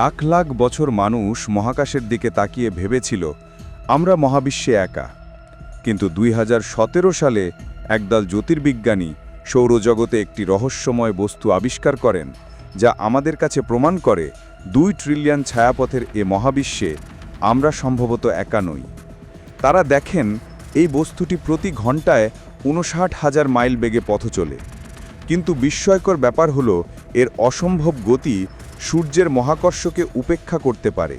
লাখ লাখ বছর মানুষ মহাকাশের দিকে তাকিয়ে ভেবেছিল, আমরা মহাবিশ্বে একা। কিন্তু দুই হাজার সতেরো সালে একদল জ্যোতির্বিজ্ঞানী সৌরজগতে একটি রহস্যময় বস্তু আবিষ্কার করেন, যা আমাদের কাছে প্রমাণ করে দুই ট্রিলিয়ন ছায়াপথের এ মহাবিশ্বে আমরা সম্ভবত একা নই। তারা দেখেন, এই বস্তুটি প্রতি ঘন্টায় উনষাট হাজার মাইল বেগে পথ চলে। কিন্তু বিস্ময়কর ব্যাপার হলো, এর অসম্ভব গতি সূর্যের মহাকর্ষকে উপেক্ষা করতে পারে।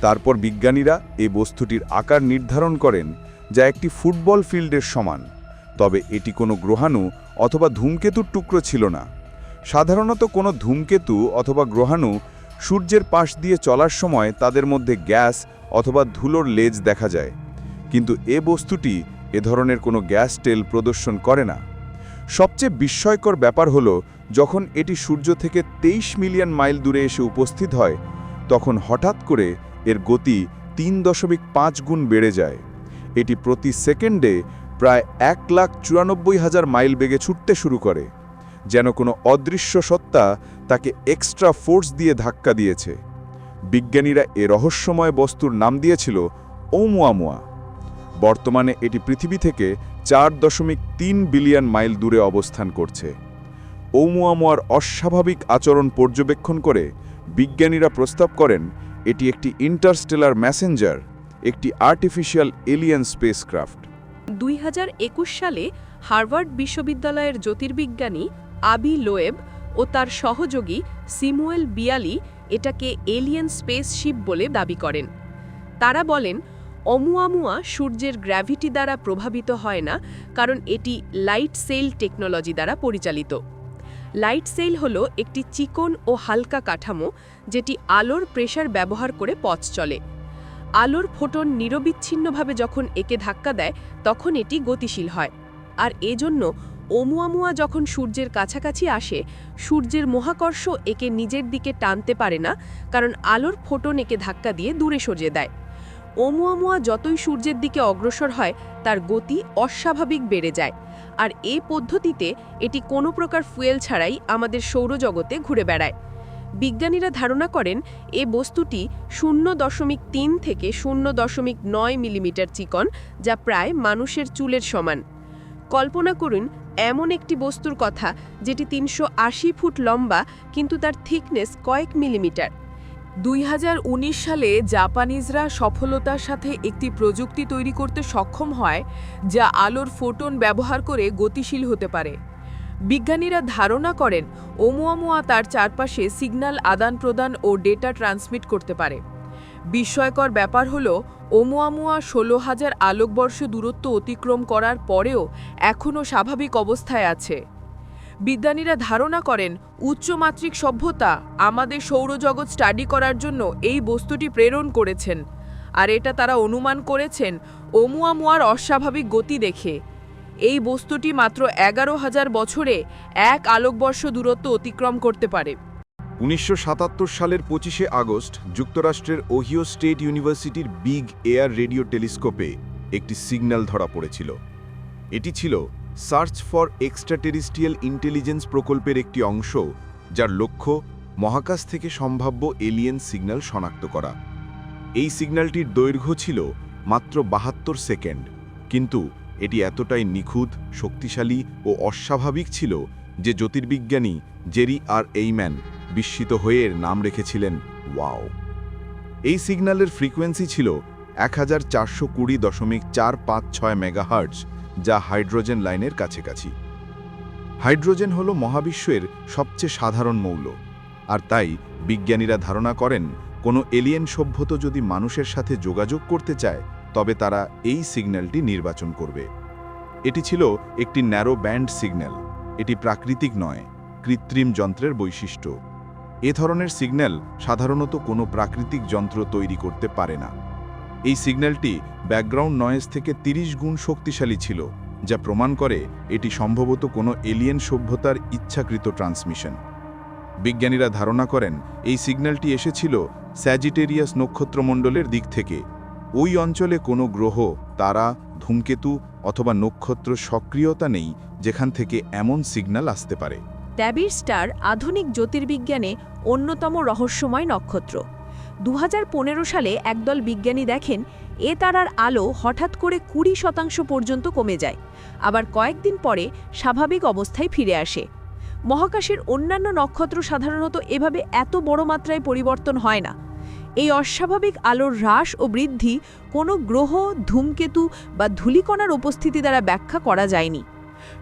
তারপর বিজ্ঞানীরা এই বস্তুটির আকার নির্ধারণ করেন, যা একটি ফুটবল ফিল্ডের সমান। তবে এটি কোনো গ্রহাণু অথবা ধূমকেতুর টুকরো ছিল না। সাধারণত কোনো ধূমকেতু অথবা গ্রহাণু সূর্যের পাশ দিয়ে চলার সময় তাদের মধ্যে গ্যাস অথবা ধুলোর লেজ দেখা যায়। কিন্তু এ বস্তুটি এ ধরনের কোনো গ্যাস টেল প্রদর্শন করে না। সবচেয়ে বিস্ময়কর ব্যাপার হলো যখন এটি সূর্য থেকে তেইশ মিলিয়ন মাইল দূরে এসে উপস্থিত হয়, তখন হঠাৎ করে এর গতি তিন দশমিক পাঁচ গুণ বেড়ে যায়। এটি প্রতি সেকেন্ডে প্রায় এক লাখ চুরানব্বই হাজার মাইল বেগে ছুটতে শুরু করে, যেন কোনো অদৃশ্য সত্তা তাকে এক্সট্রা ফোর্স দিয়ে ধাক্কা দিয়েছে। বিজ্ঞানীরা এ রহস্যময় বস্তুর নাম দিয়েছিল ওমুয়ামুয়া। বর্তমানে এটি পৃথিবী থেকে চার দশমিক তিন বিলিয়ন মাইল দূরে অবস্থান করছে। ওমুয়ামুয়ার অস্বাভাবিক আচরণ পর্যবেক্ষণ করে বিজ্ঞানীরা প্রস্তাব করেন, এটি একটি ইন্টারস্টেলার ম্যাসেঞ্জার, একটি আর্টিফিশিয়াল এলিয়েন স্পেসক্রাফট। দুই হাজার একুশ সালে হার্ভার্ড বিশ্ববিদ্যালয়ের জ্যোতির্বিজ্ঞানী আবি লোয়েব ও তার সহযোগী সিমুয়েল বিয়ালি এটাকে এলিয়েন স্পেসশিপ বলে দাবি করেন। তারা বলেন, অমুয়ামুয়া সূর্যের গ্র্যাভিটি দ্বারা প্রভাবিত হয় না, কারণ এটি লাইট সেল টেকনোলজি দ্বারা পরিচালিত। লাইট সেল হল একটি চিকন ও হালকা কাঠামো যেটি আলোর প্রেসার ব্যবহার করে পথ চলে। আলোর ফোটন নিরবিচ্ছিন্নভাবে যখন একে ধাক্কা দেয়, তখন এটি গতিশীল হয়। আর এজন্য ওমুয়ামুয়া যখন সূর্যের কাছাকাছি আসে, সূর্যের মহাকর্ষ একে নিজের দিকে টানতে পারে না, কারণ আলোর ফোটন একে ধাক্কা দিয়ে দূরে সরিয়ে দেয়। ওমুয়ামুয়া যতই সূর্যের দিকে অগ্রসর হয়, তার গতি অস্বাভাবিক বেড়ে যায়। আর এ পদ্ধতিতে এটি কোনো প্রকার ফুয়েল ছাড়াই আমাদের সৌরজগতে ঘুরে বেড়ায়। বিজ্ঞানীরা ধারণা করেন, এ বস্তুটি শূন্য দশমিক তিন থেকে শূন্য দশমিক নয় মিলিমিটার চিকন, যা প্রায় মানুষের চুলের সমান। কল্পনা করুন, এমন একটি বস্তুর কথা, যেটি তিনশো আশি ফুট লম্বা, কিন্তু তার থিকনেস কয়েক মিলিমিটার। দুই হাজার উনিশ সালে জাপানিজরা সফলতার সাথে একটি প্রযুক্তি তৈরি করতে সক্ষম হয়, যা আলোর ফোটন ব্যবহার করে গতিশীল হতে পারে। বিজ্ঞানীরা ধারণা করেন, ওমুয়ামুয়া তার চারপাশে সিগন্যাল আদান প্রদান ও ডেটা ট্রান্সমিট করতে পারে। বিস্ময়কর ব্যাপার হল, ওমুয়ামুয়া ষোলো হাজার আলোকবর্ষ দূরত্ব অতিক্রম করার পরেও এখনও স্বাভাবিক অবস্থায় আছে। বিজ্ঞানীরা ধারণা করেন উচ্চমাত্রিক সভ্যতা আমাদের সৌরজগৎ স্টাডি করার জন্য এই বস্তুটি প্রেরণ করেছেন। আর এটা তারা অনুমান করেছেন ওমুয়ামুয়ার অস্বাভাবিক গতি দেখে। এই বস্তুটি মাত্র এগারো হাজার বছরে এক আলোকবর্ষ দূরত্ব অতিক্রম করতে পারে। উনিশশো সাতাত্তর সালের পঁচিশে আগস্ট যুক্তরাষ্ট্রের ওহিও স্টেট ইউনিভার্সিটির বিগ এয়ার রেডিও টেলিস্কোপে একটি সিগন্যাল ধরা পড়েছিল। এটি ছিল সার্চ ফর এক্সট্রাটেরিস্ট্রিয়াল ইন্টেলিজেন্স প্রকল্পের একটি অংশ, যার লক্ষ্য মহাকাশ থেকে সম্ভাব্য এলিয়েন সিগন্যাল শনাক্ত করা। এই সিগন্যালটির দৈর্ঘ্য ছিল মাত্র বাহাত্তর সেকেন্ড, কিন্তু এটি এতটাই নিখুঁত, শক্তিশালী ও অস্বাভাবিক ছিল যে জ্যোতির্বিজ্ঞানী জেরি আর এইম্যান বিস্মিত হয়ে এর নাম রেখেছিলেন ওয়াও। এই সিগন্যালের ফ্রিকোয়েন্সি ছিল এক হাজার চারশো কুড়ি দশমিক চার পাঁচ ছয় মেগাহার্টজ যা হাইড্রোজেন লাইনের কাছাকাছি। হাইড্রোজেন হল মহাবিশ্বের সবচেয়ে সাধারণ মৌল, আর তাই বিজ্ঞানীরা ধারণা করেন, কোনো এলিয়েন সভ্যত যদি মানুষের সাথে যোগাযোগ করতে চায়, তবে তারা এই সিগন্যালটি নির্বাচন করবে। এটি ছিল একটি ন্যারো ব্যান্ড সিগন্যাল, এটি প্রাকৃতিক নয়, কৃত্রিম যন্ত্রের বৈশিষ্ট্য। এ ধরনের সিগন্যাল সাধারণত কোনো প্রাকৃতিক যন্ত্র তৈরি করতে পারে না। এই সিগন্যালটি ব্যাকগ্রাউন্ড নয়েজ থেকে ৩০ গুণ শক্তিশালী ছিল, যা প্রমাণ করে এটি সম্ভবত কোনো এলিয়েন সভ্যতার ইচ্ছাকৃত ট্রান্সমিশন বিজ্ঞানীরা ধারণা করেন, এই সিগন্যালটি এসেছিল স্যাজিটেরিয়াস নক্ষত্রমণ্ডলের দিক থেকে। ওই অঞ্চলে কোনো গ্রহ, তারা, ধূমকেতু অথবা নক্ষত্র সক্রিয়তা নেই, যেখান থেকে এমন সিগন্যাল আসতে পারে। ট্যাবির স্টার আধুনিক জ্যোতির্বিজ্ঞানে অন্যতম রহস্যময় নক্ষত্র। দু হাজার পনেরো সালে একদল বিজ্ঞানী দেখেন, এ তারার আলো হঠাৎ করে কুড়ি শতাংশ পর্যন্ত কমে যায়। আবার কয়েকদিন পরে স্বাভাবিক অবস্থায় ফিরে আসে। মহাকাশের অন্যান্য নক্ষত্র সাধারণত এভাবে এত বড় মাত্রায় পরিবর্তন হয় না। এই অস্বাভাবিক আলোর হ্রাস ও বৃদ্ধি কোনো গ্রহ, ধূমকেতু বা ধূলিকণার উপস্থিতি দ্বারা ব্যাখ্যা করা যায়নি।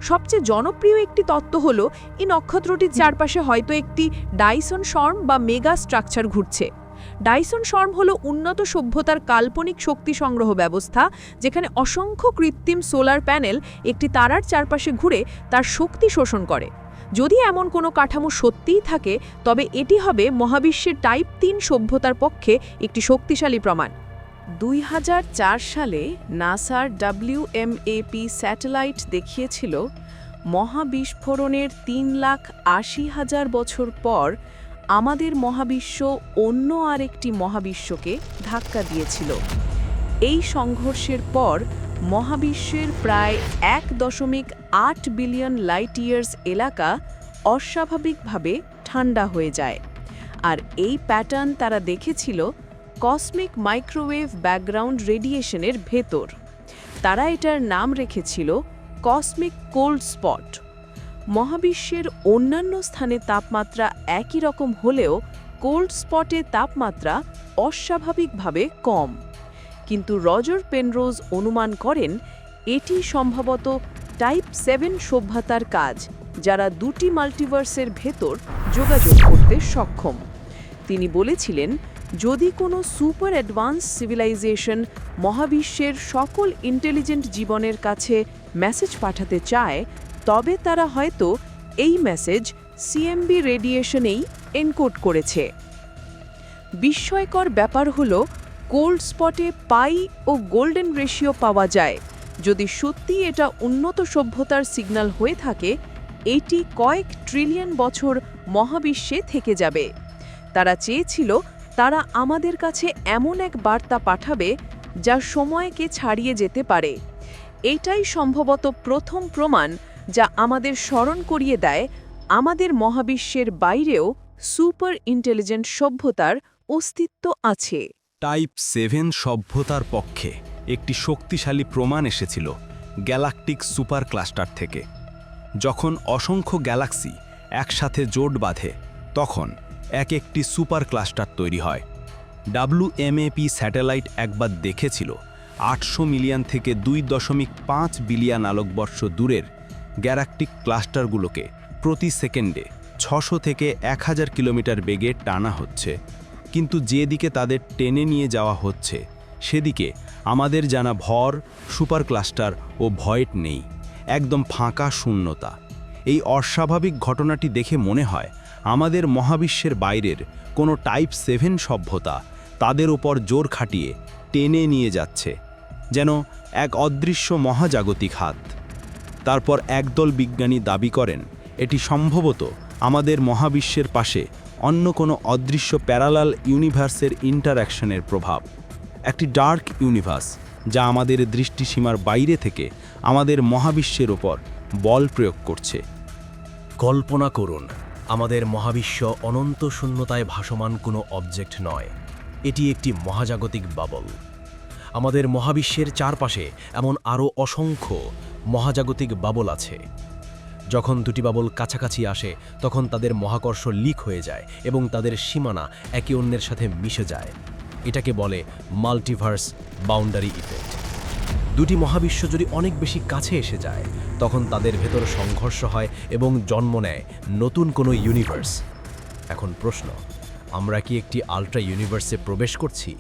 সবচেয়ে জনপ্রিয় একটি তত্ত্ব হল, এই নক্ষত্রটির চারপাশে হয়তো একটি ডাইসন শর্ম বা মেগা স্ট্রাকচার ঘুরছে। ডাইসন শর্ম হল উন্নত সভ্যতার কাল্পনিক শক্তি সংগ্রহ ব্যবস্থা, যেখানে অসংখ্য কৃত্রিম সোলার প্যানেল একটি তারার চারপাশে ঘুরে তার শক্তি শোষণ করে। যদি এমন কোনো কাঠামো সত্যিই থাকে, তবে এটি হবে মহাবিশ্বের টাইপ তিন সভ্যতার পক্ষে একটি শক্তিশালী প্রমাণ। দুই হাজার চার সালে নাসার ডাব্লিউএমএপি স্যাটেলাইট দেখিয়েছিল, মহাবিস্ফোরণের তিন লাখ আশি হাজার বছর পর আমাদের মহাবিশ্ব অন্য আরেকটি মহাবিশ্বকে ধাক্কা দিয়েছিল। এই সংঘর্ষের পর মহাবিশ্বের প্রায় এক দশমিক আট বিলিয়ন লাইট ইয়ার্স এলাকা অস্বাভাবিকভাবে ঠান্ডা হয়ে যায়। আর এই প্যাটার্ন তারা দেখেছিল কসমিক মাইক্রোওয়েভ ব্যাকগ্রাউন্ড রেডিয়েশনের ভেতর। তারা এটার নাম রেখেছিল কসমিক কোল্ড স্পট মহাবিশ্বের অন্যান্য স্থানে তাপমাত্রা একই রকম হলেও কোল্ড স্পটে তাপমাত্রা অস্বাভাবিকভাবে কম। কিন্তু রজার পেনরোজ অনুমান করেন, এটি সম্ভবত টাইপ সেভেন সভ্যতার কাজ, যারা দুটি মাল্টিভার্সের ভেতর যোগাযোগ করতে সক্ষম। তিনি বলেছিলেন, যদি কোনো সুপার অ্যাডভান্স সিভিলাইজেশন মহাবিশ্বের সকল ইন্টেলিজেন্ট জীবনের কাছে মেসেজ পাঠাতে চায় তবে তারা হয়তো এই মেসেজ সিএমবি রেডিয়েশনেই এনকোড করেছে। বিস্ময়কর ব্যাপার হল কোল্ড স্পটে পাই ও গোল্ডেন রেশিও পাওয়া যায়। যদি সত্যি এটা উন্নত সভ্যতার সিগন্যাল হয়ে থাকে, এটি কয়েক ট্রিলিয়ন বছর মহাবিশ্বে থেকে যাবে। তারা চেয়েছিল তারা আমাদের কাছে এমন এক বার্তা পাঠাবে যা সময়কে ছাড়িয়ে যেতে পারে। এটাই সম্ভবত প্রথম প্রমাণ যা আমাদের স্মরণ করিয়ে দেয় আমাদের মহাবিশ্বের বাইরেও সুপার ইন্টেলিজেন্ট সভ্যতার অস্তিত্ব আছে। টাইপ সেভেন সভ্যতার পক্ষে একটি শক্তিশালী প্রমাণ এসেছিল গ্যালাকটিক সুপার ক্লাস্টার থেকে। যখন অসংখ্য গ্যালাক্সি একসাথে জোট বাঁধে, তখন এক একটি সুপার ক্লাস্টার তৈরি হয়। ডাব্লুএমএপি স্যাটেলাইট একবার দেখেছিল আটশো মিলিয়ন থেকে দুই দশমিক পাঁচ বিলিয়ন আলোকবর্ষ দূরের গ্যালাকটিক ক্লাস্টারগুলোকে প্রতি সেকেন্ডে ছশো থেকে এক হাজার কিলোমিটার বেগে টানা হচ্ছে। কিন্তু যেদিকে তাদের টেনে নিয়ে যাওয়া হচ্ছে, সেদিকে আমাদের জানা ভর, সুপার ক্লাস্টার ও ভয়েট নেই। একদম ফাঁকা শূন্যতা। এই অস্বাভাবিক ঘটনাটি দেখে মনে হয় আমাদের মহাবিশ্বের বাইরের কোনো টাইপ সেভেন সভ্যতা তাদের ওপর জোর খাটিয়ে টেনে নিয়ে যাচ্ছে, যেন এক অদৃশ্য মহাজাগতিক হাত। তারপর একদল বিজ্ঞানী দাবি করেন, এটি সম্ভবত আমাদের মহাবিশ্বের পাশে অন্য কোনো অদৃশ্য প্যারালাল ইউনিভার্সের ইন্টারঅ্যাকশনের প্রভাব। একটি ডার্ক ইউনিভার্স, যা আমাদের দৃষ্টিসীমার বাইরে থেকে আমাদের মহাবিশ্বের ওপর বল প্রয়োগ করছে। কল্পনা করুন, আমাদের মহাবিশ্ব অনন্ত শূন্যতায় ভাসমান কোনো অবজেক্ট নয়, এটি একটি মহাজাগতিক বাবল। আমাদের মহাবিশ্বের চারপাশে এমন আরও অসংখ্য মহাজাগতিক বাবল আছে। যখন দুটি বাবল কাছাকাছি আসে, তখন তাদের মহাকর্ষ লিক হয়ে যায় এবং তাদের সীমানা একে অন্যের সাথে মিশে যায়। এটাকে বলে মাল্টিভার্স বাউন্ডারি ইফেক্ট। দুটি মহাবিশ্ব যদি অনেক বেশি কাছে এসে যায়, তখন তাদের ভেতর সংঘর্ষ হয় এবং জন্ম নেয় নতুন কোনো ইউনিভার্স। এখন প্রশ্ন, আমরা কি একটি আল্ট্রা ইউনিভার্সে প্রবেশ করছি?